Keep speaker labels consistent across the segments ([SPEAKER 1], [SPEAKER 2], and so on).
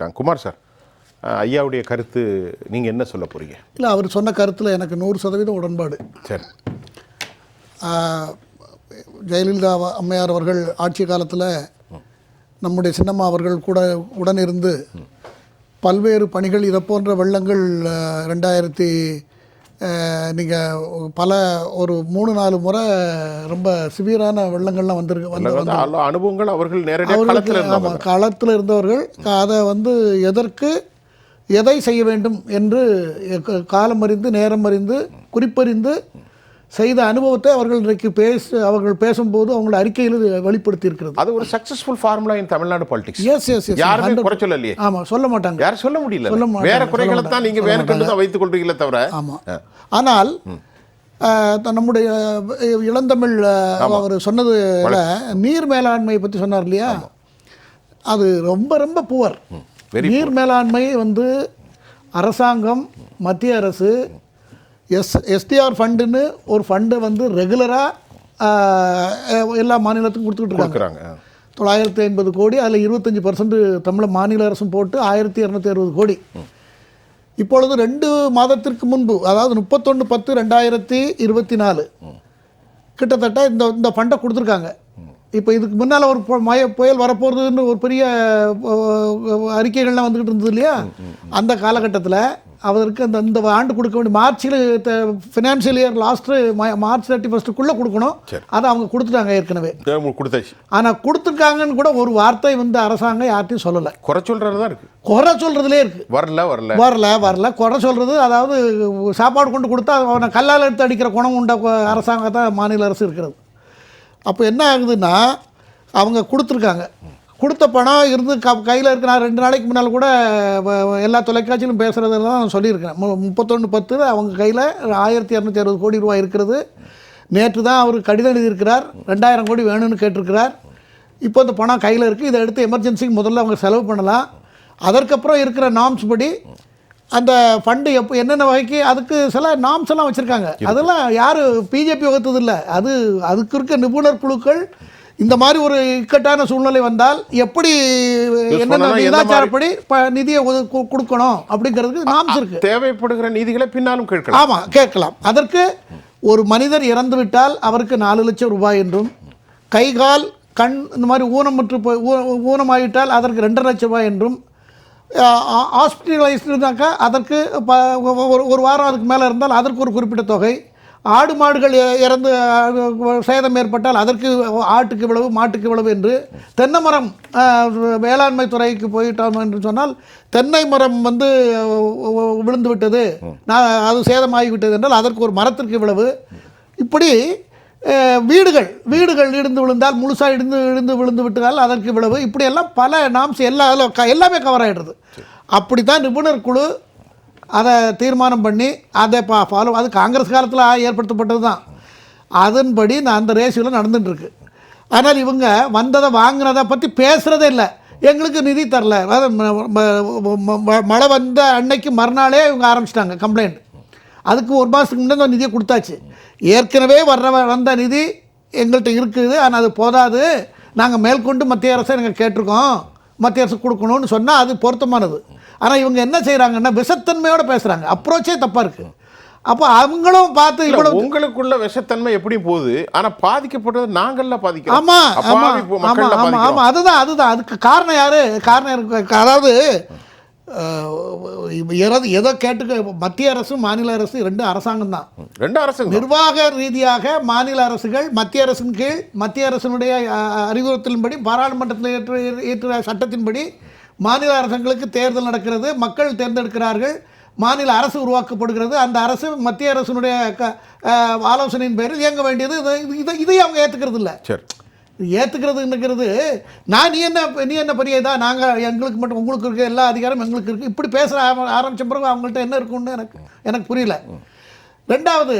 [SPEAKER 1] Kumar sir ஐயாவுடைய கருத்து நீங்கள் என்ன சொல்ல போறீங்க?
[SPEAKER 2] இல்லை அவர் சொன்ன கருத்தில் எனக்கு நூறு சதவீதம் உடன்பாடு.
[SPEAKER 1] சரி.
[SPEAKER 2] ஜெயலலிதா அம்மையார் அவர்கள் ஆட்சி காலத்தில் நம்முடைய சின்னம்மா அவர்கள் கூட உடன் இருந்து பல்வேறு பணிகள் இதை போன்ற வெள்ளங்கள் ரெண்டாயிரத்தி நீங்கள் பல ஒரு மூணு நாலு முறை ரொம்ப சிவியரான வெள்ளங்கள்லாம் வந்திருக்கு வந்து
[SPEAKER 1] அனுபவங்கள் அவர்கள் நேரடியாக
[SPEAKER 2] ஆமாம் களத்தில் இருந்தவர்கள் அதை வந்து எதற்கு எதை செய்ய வேண்டும் என்று காலம் அறிந்து நேரம் அறிந்து குறிப்பறிந்து செய்த அனுபவத்தை அவர்கள் இன்றைக்கு பேச அவர்கள் பேசும்போது அவங்களோட அறிக்கையில் வெளிப்படுத்தி இருக்கிறது
[SPEAKER 1] அது ஒரு successful formula in Tamil Nadu politics
[SPEAKER 2] yes S
[SPEAKER 1] யாருமே குறை சொல்லலையே.
[SPEAKER 2] ஆமாம் சொல்ல மாட்டாங்க.
[SPEAKER 1] யாரும் சொல்ல முடியல.
[SPEAKER 2] சொல்ல
[SPEAKER 1] வேற குறைகளை தான்
[SPEAKER 2] மாட்டாங்க,
[SPEAKER 1] நீங்க
[SPEAKER 2] சொல்ல
[SPEAKER 1] வேறு கண்டு தான் வைத்துக் கொள்றீங்களே தவிர?
[SPEAKER 2] ஆமாம் ஆனால் நம்முடைய இளந்தமிழ் அவர் சொன்னது நீர் மேலாண்மையை பற்றி சொன்னார் இல்லையா? அது ரொம்ப ரொம்ப புவர். நீர் மேலாண்மை வந்து அரசாங்கம் மத்திய அரசு எஸ் எஸ்டிஆர் ஃபண்டுன்னு ஒரு ஃபண்டை வந்து ரெகுலராக எல்லா மாநிலத்துக்கும் கொடுத்துக்கிட்டு இருக்காங்க. தொள்ளாயிரத்தி ஐம்பது கோடி அதில் இருபத்தஞ்சி பர்சன்ட் தமிழ் மாநில அரசும் போட்டு ஆயிரத்தி இரநூத்தி அறுபது கோடி. இப்பொழுது ரெண்டு மாதத்திற்கு முன்பு அதாவது முப்பத்தொன்று பத்து ரெண்டாயிரத்தி இருபத்தி நாலு கிட்டத்தட்ட இந்த இந்த ஃபண்டை கொடுத்துருக்காங்க. இப்போ இதுக்கு முன்னால் ஒரு மய புயல் வரப்போகிறதுன்னு ஒரு பெரிய அறிக்கைகள்லாம் வந்துக்கிட்டு இருந்தது இல்லையா? அந்த காலகட்டத்தில் அவருக்கு அந்த இந்த ஆண்டு கொடுக்க வேண்டிய மார்ச்சில் financial year last March thirty ஃபஸ்ட்டுக்குள்ளே கொடுக்கணும் அதை அவங்க கொடுத்துட்டாங்க ஏற்கனவே.
[SPEAKER 1] கொடுத்தாச்சு.
[SPEAKER 2] ஆனால் கொடுத்துருக்காங்கன்னு கூட ஒரு வார்த்தை வந்து அரசாங்கம் யார்ட்டையும் சொல்லலை.
[SPEAKER 1] குறை சொல்றது தான் இருக்கு.
[SPEAKER 2] குறை சொல்கிறதுலே இருக்குது
[SPEAKER 1] வரல வரல.
[SPEAKER 2] வரல வரல. குறை சொல்கிறது அதாவது சாப்பாடு கொண்டு கொடுத்தா அவனை கல்லால் எடுத்து அடிக்கிற குணம் உண்ட கு- அரசாங்கம் தான் மாநில அரசு இருக்கிறது. அப்போ என்ன ஆகுதுன்னா அவங்க கொடுத்துருக்காங்க. கொடுத்த பணம் இருந்து க கையில் இருக்கு. நான் ரெண்டு நாளைக்கு முன்னால் கூட எல்லா தொலைக்காட்சியிலும் பேசுகிறதெல்லாம் நான் சொல்லியிருக்கேன் மு முப்பத்தொன்று பத்து அவங்க கையில் ஆயிரத்தி இரநூத்தி அறுபது கோடி ரூபாய் இருக்கிறது நேற்று தான் அவர் கடிதம் எழுதியிருக்கிறார். ரெண்டாயிரம் கோடி வேணும்னு கேட்டிருக்கிறார். இப்போ இந்த பணம் கையில் இருக்குது இதை எடுத்து எமர்ஜென்சிக்கு முதல்ல அவங்க செலவு பண்ணலாம். அதற்கப்புறம் இருக்கிற நாம்ஸ் படி அந்த ஃபண்டு எப்போ என்னென்ன வகைக்கு அதுக்கு சில நாம்ஸ் எல்லாம் வச்சுருக்காங்க. அதெல்லாம் யார் பிஜேபி வகுத்தது இல்லை அது அதுக்கு இருக்க நிபுணர் குழுக்கள் இந்த மாதிரி ஒரு இக்கட்டான சூழ்நிலை வந்தால் எப்படி என்னென்ன விகிதாச்சாரப்படி நிதியை கொடுக்கணும் அப்படிங்கிறதுக்கு நாம்ஸ் இருக்கு.
[SPEAKER 1] தேவைப்படுகிற நீதிகளை பின்னாலும் கேட்கலாம்.
[SPEAKER 2] ஆமாம் கேட்கலாம். அதற்கு ஒரு மனிதர் இறந்து விட்டால் அவருக்கு நாலு லட்சம் ரூபாய் என்றும் கை கால் கண் இந்த மாதிரி ஊனமுற்று போய் ஊ- ஊனமாயிட்டால் அதற்கு ரெண்டரை லட்சம் ரூபாய் என்றும் ஹாஸ்பிட்டலைஸ்ட் இருந்தாக்கா அதற்கு ப- ஒரு ஒரு வாரம் அதுக்கு மேலே இருந்தால் அதற்கு ஒரு குறிப்பிட்ட தொகை ஆடு மாடுகள் இ- இறந்து சேதம் ஏற்பட்டால் அதற்கு ஆட்டுக்கு இவ்வளவு மாட்டுக்கு இவ்வளவு என்று தென்னை மரம் வேளாண்மை துறைக்கு போயிட்டோம் என்று சொன்னால் தென்னை மரம் வந்து விழுந்து விட்டது. நான் அது சேதமாகிவிட்டது என்றால் அதற்கு ஒரு மரத்திற்கு இவ்வளவு. இப்படி வீடுகள் வீடுகள் இடிந்து விழுந்தால் முழுசாக இடிந்து இடிந்து விழுந்து விட்டதால் அதற்கு இவ்வளவு. இப்படியெல்லாம் பல நாம்ஸ் எல்லா அதில் க- எல்லாமே கவர் ஆகிடுறது அப்படி தான் நிபுணர் குழு அதை தீர்மானம் பண்ணி அதை பா ஃபாலோ அது காங்கிரஸ் காலத்தில் ஏற்படுத்தப்பட்டது தான் அதன்படி நான் அந்த ரேஷியோவில் நடந்துட்டுருக்கு. ஆனால் இவங்க வந்ததை வாங்கினதை பற்றி பேசுகிறதே இல்லை. எங்களுக்கு நிதி தரல. ம- மழை வந்த அன்னைக்கு மறுநாளே இவங்க ஆரம்பிச்சிட்டாங்க கம்ப்ளைண்ட் அதுக்கு ஒரு மாதத்துக்கு முன்னே அந்த நிதியை கொடுத்தாச்சு. ஏற்கனவே வர்ற வந்த நிதி எங்கள்கிட்ட இருக்குது. ஆனால் அது போதாது. நாங்கள் மேற்கொண்டு மத்திய அரசை நாங்கள் கேட்டிருக்கோம். மத்திய அரசு கொடுக்கணும்னு சொன்னால் அது பொருத்தமானது. ஆனால் இவங்க என்ன செய்கிறாங்கன்னா விஷத்தன்மையோடு பேசுகிறாங்க அப்ரோச்சே தப்பாக இருக்குது அப்போ அவங்களும் பார்த்து இவ்வளவு
[SPEAKER 1] உங்களுக்குள்ள விஷத்தன்மை எப்படி போகுது. ஆனா பாதிக்கப்பட்டது நாங்கள்ல பாதிக்கிறோம்.
[SPEAKER 2] ஆமா ஆமா
[SPEAKER 1] அப்பாவி பு-
[SPEAKER 2] ஆமா
[SPEAKER 1] மக்கள்ல
[SPEAKER 2] ஆமா
[SPEAKER 1] பாதிக்கிறோம்.
[SPEAKER 2] ஆமா. அதுதான் அதுதான். அதுக்கு காரணம் யாரு? காரணம் இருக்கு. அதாவது அஹ், எதை கேட்டுக்க மத்திய அரசு மாநில அரசு ரெண்டு அரசாங்கம் தான்.
[SPEAKER 1] ரெண்டு அரசுங்க
[SPEAKER 2] நிர்வாக ரீதியாக மாநில அரசுகள் மத்திய அரசின் கீழ் மத்திய அரசினுடைய அறிவுறுத்தலின்படி பாராளுமன்றத்தில் ஏற்ற ஏற்ற சட்டத்தின்படி மாநில அரசுகளுக்கு தேர்தல் நடக்கிறது மக்கள் தேர்ந்தெடுக்கிறார்கள் மாநில அரசு உருவாக்கப்படுகிறது அந்த அரசு மத்திய அரசினுடைய ஆலோசனையின் பேரில் இயங்க வேண்டியது இதை இதை இதை அவங்க ஏற்றுக்கிறது இல்லை
[SPEAKER 1] சரி.
[SPEAKER 2] ஏற்றுக்கிறதுங்கிறது நான் நீ என்ன நீ என்ன பெரிய இதா? நாங்கள் எங்களுக்கு மட்டும் உங்களுக்கு இருக்குது எல்லா அதிகாரம் எங்களுக்கு இருக்குது இப்படி பேசுகிற ஆர- ஆரம்பிச்ச பிறகு அவங்கள்ட்ட என்ன இருக்குன்னு எனக்கு எனக்கு புரியல. ரெண்டாவது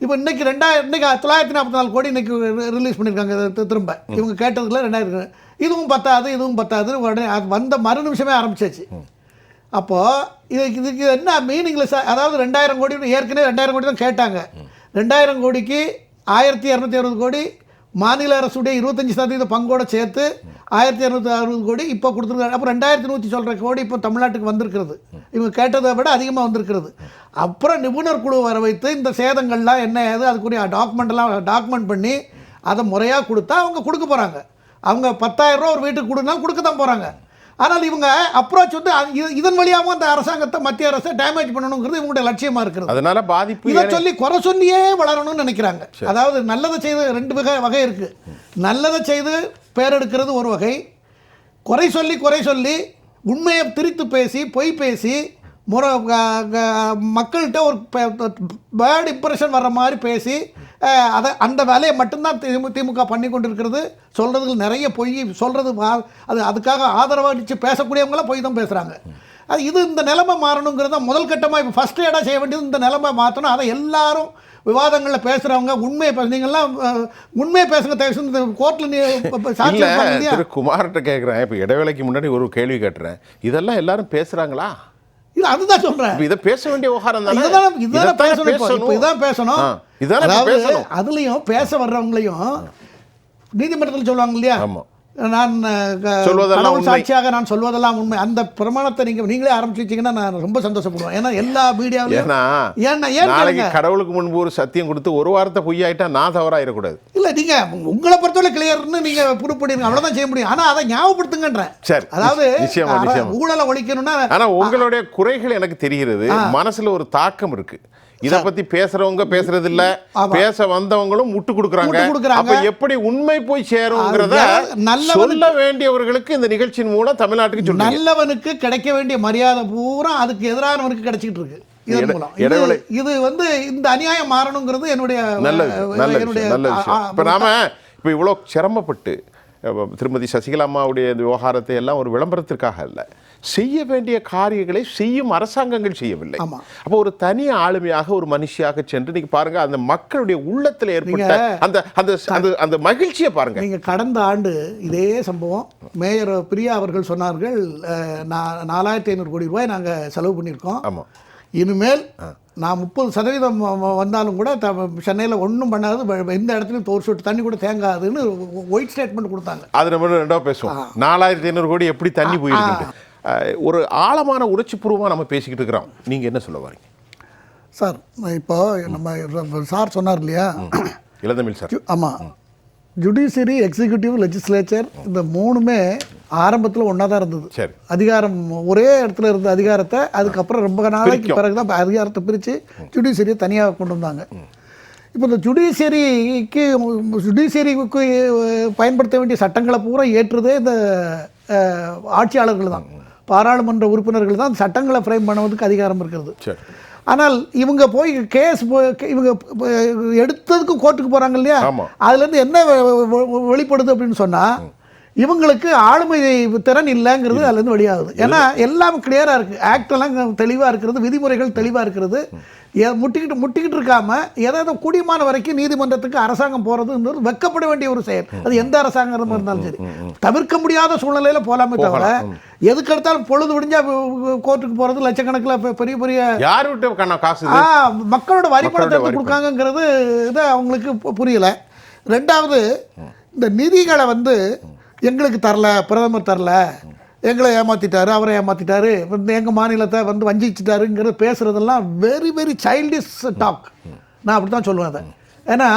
[SPEAKER 2] இப்போ இன்னைக்கு ரெண்டாயிரம் இன்னைக்கு தொள்ளாயிரத்தி நாற்பத்தி நாலு கோடி இன்னைக்கு ரிலீஸ் பண்ணியிருக்காங்க திரும்ப. இவங்க கேட்டதுல ரெண்டாயிரம் இதுவும் பத்தாது இதுவும் பத்தாது உடனே அது வந்த மறு நிமிஷமே ஆரம்பிச்சாச்சு. அப்போது இதுக்கு இதுக்கு என்ன மீனிங்லெஸ் அதாவது ரெண்டாயிரம் கோடி ஏற்கனவே ரெண்டாயிரம் கோடி தான் கேட்டாங்க. ரெண்டாயிரம் கோடிக்கு ஆயிரத்தி இரநூத்தி அறுபது கோடி மாநில அரசுடைய இருபத்தஞ்சி சதவீத பங்கோட சேர்த்து ஆயிரத்தி இரநூத்தி அறுபது கோடி இப்போ கொடுத்துருக்காங்க அப்போ ரெண்டாயிரத்தி நூற்றி சொல்கிற கோடி இப்போ தமிழ்நாட்டுக்கு வந்திருக்கிறது. இவங்க கேட்டதை விட அதிகமாக வந்திருக்கிறது. அப்புறம் நிபுணர் குழு வர வைத்து இந்த சேதங்கள்லாம் என்ன ஏது அதுக்குரிய டாக்குமெண்ட்லாம் டாக்குமெண்ட் பண்ணி அதை முறையாக கொடுத்தா அவங்க கொடுக்க போகிறாங்க அவங்க பத்தாயிரம் ரூபா ஒரு வீட்டுக்கு கொடுனாலும் கொடுக்க தான் போகிறாங்க ஆனால் இவங்க அப்ரோச் வந்து இதன் வழியாகவும் அந்த அரசாங்கத்தை மத்திய அரசை டேமேஜ் பண்ணணுங்கிறது இவங்களுடைய லட்சியமாக இருக்கிறது.
[SPEAKER 1] அதனால பாதிப்பு
[SPEAKER 2] இதை சொல்லி குறை சொல்லியே வளரணும்னு நினைக்கிறாங்க. அதாவது நல்லதை செய்து ரெண்டு வகை வகை இருக்கு. நல்லதை செய்து பேரெடுக்கிறது ஒரு வகை. குறை சொல்லி குறை சொல்லி உண்மையை திரித்து பேசி பொய் பேசி முறை மக்கள்கிட்ட ஒரு பேட் இம்ப்ரெஷன் வர்ற மாதிரி பேசி அதை அந்த வேலையை மட்டும்தான் திமு திமுக பண்ணி கொண்டிருக்கிறது. சொல்கிறதுக்கு நிறைய பொய் சொல்கிறது அது அதுக்காக ஆதரவளித்து பேசக்கூடியவங்களாம் பொய் தான் பேசுகிறாங்க அது இது இந்த நிலைமை மாறணுங்கிறது முதல் கட்டமாக இப்போ ஃபஸ்ட் ஏடா செய்ய வேண்டியது இந்த நிலைமை மாற்றணும் அதை எல்லாரும் விவாதங்களில் பேசுகிறவங்க உண்மையை பேச நீங்கள்லாம் உண்மையை பேசுங்க தயவு கோர்ட்டில்
[SPEAKER 1] குமார்கிட்ட கேட்குறேன் இப்போ இடைவேளைக்கு முன்னாடி ஒரு கேள்வி கேட்டுறேன். இதெல்லாம் எல்லாரும் பேசுறாங்களா?
[SPEAKER 2] இல்லை அதுதான் சொல்கிறேன்
[SPEAKER 1] இப்ப இதை பேச வேண்டிய விவகாரம் தானே?
[SPEAKER 2] இதுதான் இதுதான் பேசணும் இதான் பேசணும்.
[SPEAKER 1] இதானே
[SPEAKER 2] அதுலயும் பேச வர்றவங்களையும் நீதிமன்றத்தில் சொல்லுவாங்க இல்லையா?
[SPEAKER 1] ஆமா.
[SPEAKER 2] நான் கடவுள். சாட்சியாக நான் சொல்வதெல்லாம் உண்மை. அந்த பிரமாணத்தை நீங்க நீங்களே ஆரம்பிச்சு வச்சீங்கன்னா நான் ரொம்ப சந்தோஷப்படுவேன். ஏன்னா எல்லா மீடியாவிலையும்
[SPEAKER 1] ஏன்னா
[SPEAKER 2] ஏன்
[SPEAKER 1] நாளைக்கு. கடவுளுக்கு முன்பு ஒரு சத்தியம் கொடுத்து ஒரு வாரத்தை பொய்யாயிட்டா நான் தவறாயிடக்கூடாது.
[SPEAKER 2] இல்ல நீங்க உங்களை பொறுத்தவரை கிளியர்னு நீங்க ப்ரூவ் பண்ணிருங்க அவ்வளவுதான் செய்ய முடியும். ஆனா அதை ஞாபகப்படுத்துங்கன்றேன்.
[SPEAKER 1] சரி,
[SPEAKER 2] அதாவது. ஊழலை ஒழிக்கணும்னா
[SPEAKER 1] ஆனா உங்களுடைய குறைகள் எனக்கு தெரிகிறது. மனசுல ஒரு தாக்கம் இருக்கு. இத பத்தி பேசுறவங்க பேசுறது இல்ல. பேச வந்தவங்களும் முட்டு கொடுக்குறாங்க. அப்ப எப்படி உண்மை போய் சேருங்கிறத
[SPEAKER 2] அது நல்லவனுக்கு-
[SPEAKER 1] சொல்ல வேண்டியவர்களுக்கு இந்த நிகழ்ச்சியின் மூலம் தமிழ்நாட்டுக்கு சொல்லுங்க
[SPEAKER 2] நல்லவனுக்கு கிடைக்க வேண்டிய மரியாதை பூரா அதுக்கு எதிரானவனுக்கு கிடைச்சிட்டு இருக்கு. இது வந்து இந்த அநியாயம் மாறணுங்கிறது என்னுடைய
[SPEAKER 1] நல்ல நல்ல
[SPEAKER 2] என்னுடைய
[SPEAKER 1] நல்ல இப்போ நாம இப்போ இவ்வளோ சிரமப்பட்டு திருமதி சசிகலா அம்மாவுடைய இந்த விவகாரத்தை எல்லாம் ஒரு விளம்பரத்திற்காக அல்ல. செய்ய வேண்டிய காரியங்களை செய்யும் அரசாங்கங்கள் செய்யவில்லை. அப்போ ஒரு தனி ஆளுமையாக ஒரு மனுஷியாக சென்று நீங்க பாருங்க அந்த மக்களுடைய உள்ளத்துல ஏற்பட்ட அந்த அந்த அந்த அந்த மகிழ்ச்சியை பாருங்க.
[SPEAKER 2] நீங்க கடந்த ஆண்டு இதே சம்பவம் மேயர் பிரியா அவர்கள் சொன்னார்கள் நாலாயிரத்தி ஐநூறு கோடி ரூபாய் நாங்க செலவு பண்ணியிருக்கோம்.
[SPEAKER 1] ஆமா.
[SPEAKER 2] இனிமேல் நான் முப்பது சதவீதம் வந்தாலும் கூட த சென்னையில் ஒன்றும் பண்ணாது எந்த இடத்துலையும் தோர் சொட்டு தண்ணி கூட தேங்காதுன்னு ஒயிட் ஸ்டேட்மெண்ட் கொடுத்தாங்க.
[SPEAKER 1] அது நம்ம ரெண்டா பேசுவோம். நாலாயிரத்தி ஐநூறு கோடி எப்படி தண்ணி போயிருக்கு ஒரு ஆழமான உணர்ச்சிபூர்வமா நம்ம பேசிக்கிட்டு இருக்கிறோம். நீங்க என்ன சொல்ல வரீங்க?
[SPEAKER 2] சார் இப்போ நம்ம சார் சொன்னார் இல்லையா?
[SPEAKER 1] இளந்தமிழ் சார்.
[SPEAKER 2] ஆமாம் ஜுடிஷியரி எக்ஸிக்யூட்டிவ் லெஜிஸ்லேச்சர் இந்த மூணுமே ஆரம்பத்தில் ஒன்றா தான் இருந்தது.
[SPEAKER 1] சரி.
[SPEAKER 2] அதிகாரம் ஒரே இடத்துல இருந்த அதிகாரத்தை அதுக்கப்புறம் ரொம்ப நாளைக்கு. பிறகு தான் அதிகாரத்தை பிரித்து ஜுடிஷியரியை தனியாக கொண்டு வந்தாங்க. இப்போ இந்த ஜுடிஷியரிக்கு ஜுடிஷியரிக்கு பயன்படுத்த வேண்டிய சட்டங்களை பூரா ஏற்றுதே இந்த ஆட்சியாளர்கள் தான். பாராளுமன்ற உறுப்பினர்கள் தான் சட்டங்களை ஃப்ரேம் பண்ணுவதற்கு அதிகாரம் இருக்கிறது. ஆனால் இவங்க போய் கேஸ் இவங்க எடுத்ததுக்கு கோர்ட்டுக்கு போறாங்க இல்லையா. அதுலேருந்து என்ன வெளிப்படுது அப்படின்னு சொன்னா இவங்களுக்கு ஆளுமை திறன் இல்லைங்கிறது அதுலேருந்து வெளியாகுது. ஏன்னா எல்லாம் கிளியராக இருக்குது ஆக்ட் எல்லாம் தெளிவாக இருக்கிறது விதிமுறைகள் தெளிவாக இருக்கிறது. முட்டிக்கிட்டு முட்டிக்கிட்டு இருக்காம ஏதாவது கூடியமான வரைக்கும் நீதிமன்றத்துக்கு அரசாங்கம் போகிறதுன்றது வெக்கப்பட வேண்டிய ஒரு செயல். அது எந்த அரசாங்கம் இருந்தாலும் சரி. தவிர்க்க முடியாத சூழ்நிலையில போகலாமே. தவிர எதுக்கு எடுத்தாலும் பொழுது விடிஞ்சா கோர்ட்டுக்கு போகிறது லட்சக்கணக்கில் பெரிய பெரிய
[SPEAKER 1] யார் விட்டு காசு
[SPEAKER 2] மக்களோட வரி பணத்தை. கொடுக்காங்கங்கிறது இது அவங்களுக்கு புரியல. ரெண்டாவது இந்த நிதிகளை வந்து எங்களுக்கு தரல பிரதமர் தரல. எங்களை ஏமாற்றிட்டாரு அவரை ஏமாற்றிட்டாரு வந்து எங்கள் மாநிலத்தை வந்து வஞ்சிச்சிட்டாருங்கிறத பேசுகிறதெல்லாம் வெரி வெரி சைல்டிஷ் டாக் நான் அப்படி தான் சொல்லுவேன் அதை. ஏன்னா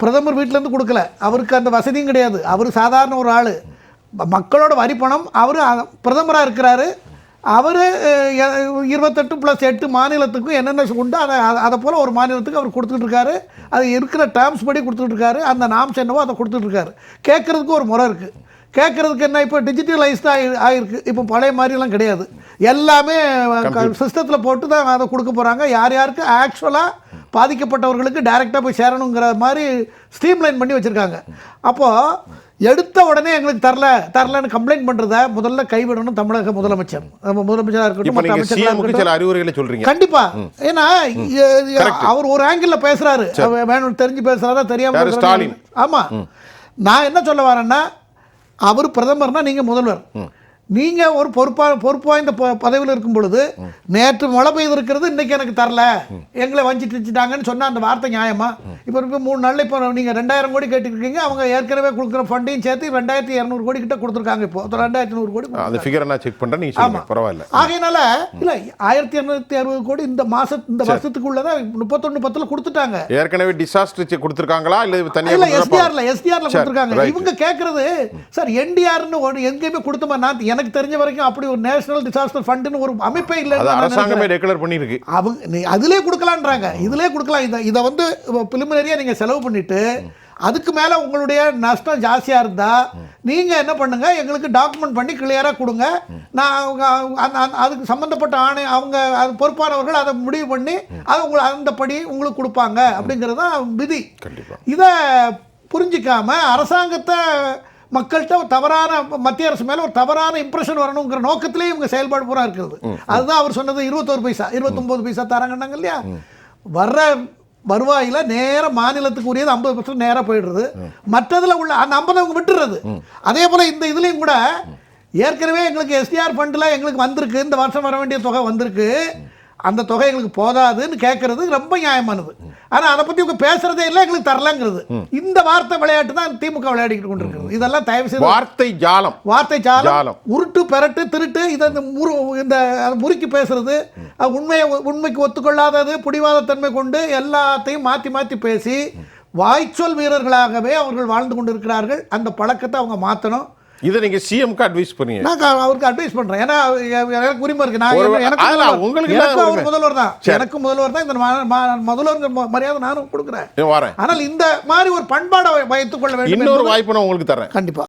[SPEAKER 2] பிரதமர் வீட்டிலேருந்து கொடுக்கல. அவருக்கு அந்த வசதியும் கிடையாது. அவர் சாதாரண ஒரு ஆள். மக்களோட வரி பணம் அவர் பிரதமராக இருக்கிறாரு. அவர் இருபத்தெட்டு ப்ளஸ் எட்டு மாநிலத்துக்கும் என்னென்ன உண்டோ அதை அதை- போல் ஒரு மாநிலத்துக்கு அவர் கொடுத்துட்டு இருக்காரு. அது இருக்கிற டேர்ம்ஸ் படி கொடுத்துட்டு இருக்காரு. அந்த நாம்ஸ் என்னவோ அதை கொடுத்துட்டு இருக்காரு. கேட்குறதுக்கு ஒரு முறை இருக்குது கேட்குறதுக்கு என்ன இப்போ டிஜிட்டலைஸ்ட் ஆகி ஆகிருக்கு இப்போ பழைய மாதிரிலாம் கிடையாது. எல்லாமே சிஸ்டத்தில் போட்டு தான் அதை கொடுக்க போகிறாங்க யார் யாருக்கு ஆக்சுவலாக பாதிக்கப்பட்டவர்களுக்கு டைரெக்டாக போய் சேரணுங்கிற மாதிரி ஸ்ட்ரீம்லைன் பண்ணி வச்சுருக்காங்க. அப்போது எடுத்த உடனே எங்களுக்கு தரல தரலன்னு கம்ப்ளைண்ட் பண்ணுறத முதல்ல கைவிடணும் தமிழக முதலமைச்சர். நம்ம முதலமைச்சராக இருக்கட்டும்
[SPEAKER 1] சில அறிவுரைகளை சொல்றீங்க.
[SPEAKER 2] கண்டிப்பா. ஏன்னா அவர் ஒரு ஆங்கிள் பேசுறாரு. வேணும் தெரிஞ்சு பேசுறாரா தெரியாம?
[SPEAKER 1] ஸ்டாலின்?
[SPEAKER 2] ஆமா. நான் என்ன சொல்ல வரேன்னா அவர் பிரதமர்னா நீங்க முதல்வர். நீங்க ஒரு பொறுப்பா பொறுப்பு வாய்ந்த பதவியில் இருக்கும் பொழுது நேற்று மழை பெய்திருக்கிறது இன்னைக்கு எனக்கு தரல. எங்களை வஞ்சிட்டு வச்சுட்டாங்கன்னு சொன்னா அந்த வார்த்தை நியாயமா? இப்போ இப்போ மூணு நாள்ல இப்போ நீங்க ரெண்டாயிரம் கோடி கேட்டுருக்கீங்க அவங்க ஏற்கனவே கொடுக்குற ஃபண்டையும் சேர்த்து ரெண்டாயிரத்தி இரநூறு கோடி கிட்ட கொடுத்துருக்காங்க இப்போ. ரெண்டாயிரத்தி நூறு கோடி
[SPEAKER 1] அந்த ஃபிகரை நான் செக் பண்ணுறேன் நீங்கள் சொல்லுங்க பரவாயில்ல.
[SPEAKER 2] ஆகையினால இல்ல ஆயிரத்தி இரநூத்தி அறுபது கோடி இந்த மாச இந்த வருஷத்துக்குள்ளதான் முப்பத்தொன்னு பத்துல கொடுத்துட்டாங்க.
[SPEAKER 1] ஏற்கனவே டிசாஸ்டர் கொடுத்துருக்காங்களா இல்லை
[SPEAKER 2] இல்ல
[SPEAKER 1] தனியாக
[SPEAKER 2] எஸ்டிஆர்ல எஸ்டிஆர்ல
[SPEAKER 1] சரி,
[SPEAKER 2] கொடுத்துருக்காங்க. இவங்க கேக்குறது சார் என்டிஆர்னு எங்கேயுமே கொடுத்தமா நான் எனக்கு தெரிஞ்ச வரைக்கும் அப்படி ஒரு நேஷனல் டிசாஸ்டர் ஃபண்டுன்னு ஒரு அமைப்பே இல்லை
[SPEAKER 1] அரசாங்கமே டெக்ளேர் பண்ணியிருக்கு.
[SPEAKER 2] அவங்க அதிலே கொடுக்கலான்றாங்க. இதிலே கொடுக்கலாம். இதை இதை வந்து பிலிமினரியாக நீங்கள் செலவு பண்ணிட்டு அதுக்கு மேலே உங்களுடைய நஷ்டம் ஜாஸ்தியாக இருந்தால் நீங்கள் என்ன பண்ணுங்க? எங்களுக்கு டாக்குமெண்ட் பண்ணி கிளியராக கொடுங்க. நான் அவங்க அதுக்கு சம்மந்தப்பட்ட ஆணை அவங்க அது பொறுப்பானவர்கள் அதை முடிவு பண்ணி அதை உங்களை அந்த படி உங்களுக்கு கொடுப்பாங்க. அப்படிங்கிறது தான் விதி. இதை புரிஞ்சிக்காம அரசாங்கத்தை மக்கள்கிட்ட ஒரு தவறான மத்திய அரசு மேல ஒரு தவறான இம்ப்ரெஷன் வரணுங்கிற நோக்கத்திலே இவங்க செயல்பாடு பூரா இருக்கிறது. அதுதான் அவர் சொன்னது இருபத்தோரு பைசா இருபத்தொன்பது பைசா தராங்கன்னாங்க இல்லையா? வர்ற வருவாயில நேர மாநிலத்துக்கு உரியது ஐம்பது பர்சன்ட் நேரா போயிடுறது. மற்றதுல உள்ள அந்த ஐம்பது அவங்க விட்டுறது. அதே போல இந்த இதுலயும் கூட ஏற்கனவே எங்களுக்கு எஸ்டிஆர் ஃபண்டில் எங்களுக்கு வந்திருக்கு. இந்த வருஷம் வர வேண்டிய தொகை வந்திருக்கு. அந்த தொகை எங்களுக்கு போதாதுன்னு கேட்கறது ரொம்ப நியாயமானது. ஆனா அதை பத்தி இவங்க பேசுறதே இல்லை எங்களுக்கு தரலங்கிறது. இந்த வார்த்தை விளையாட்டு தான் திமுக விளையாடிக்கிட்டு கொண்டிருக்கிறது. இதெல்லாம் தயவு செய்து
[SPEAKER 1] வார்த்தை ஜாலம்.
[SPEAKER 2] வார்த்தை
[SPEAKER 1] ஜாலம்.
[SPEAKER 2] உருட்டு பெரட்டு திருட்டு இதை இந்த முறு இந்த முறுக்கி பேசுறது அது உண்மையை உண்மைக்கு ஒத்துக்கொள்ளாதது பிடிவாதத்தன்மை கொண்டு எல்லாத்தையும் மாற்றி மாற்றி பேசி வாய்ச்சொல் வீரர்களாகவே அவர்கள் வாழ்ந்து கொண்டிருக்கிறார்கள். அந்த பழக்கத்தை அவங்க மாற்றணும்
[SPEAKER 1] இதை நீங்க சிஎம்க்கு அட்வைஸ் பண்ணீங்க.
[SPEAKER 2] நான் அவருக்கு அட்வைஸ் பண்றேன். ஏன்னா எனக்கு உரிமை இருக்கு. நான் எனக்கு- எனக்கு முதல்வர்.
[SPEAKER 1] உங்களுக்கு
[SPEAKER 2] எனக்கும்
[SPEAKER 1] தான்
[SPEAKER 2] அவர். முதல்வர் தான். எனக்கு முதல்வர் தான். இந்த மா- மா- முதல்வருங்கிற ம- மரியாதை நானும் கொடுக்குறேன். ஆனால் இந்த மாதிரி ஒரு பண்பாடை வைத்துக் கொள்ள வேண்டும்
[SPEAKER 1] இன்னொரு வாய்ப்பு நான் உங்களுக்கு தரேன்
[SPEAKER 2] கண்டிப்பா.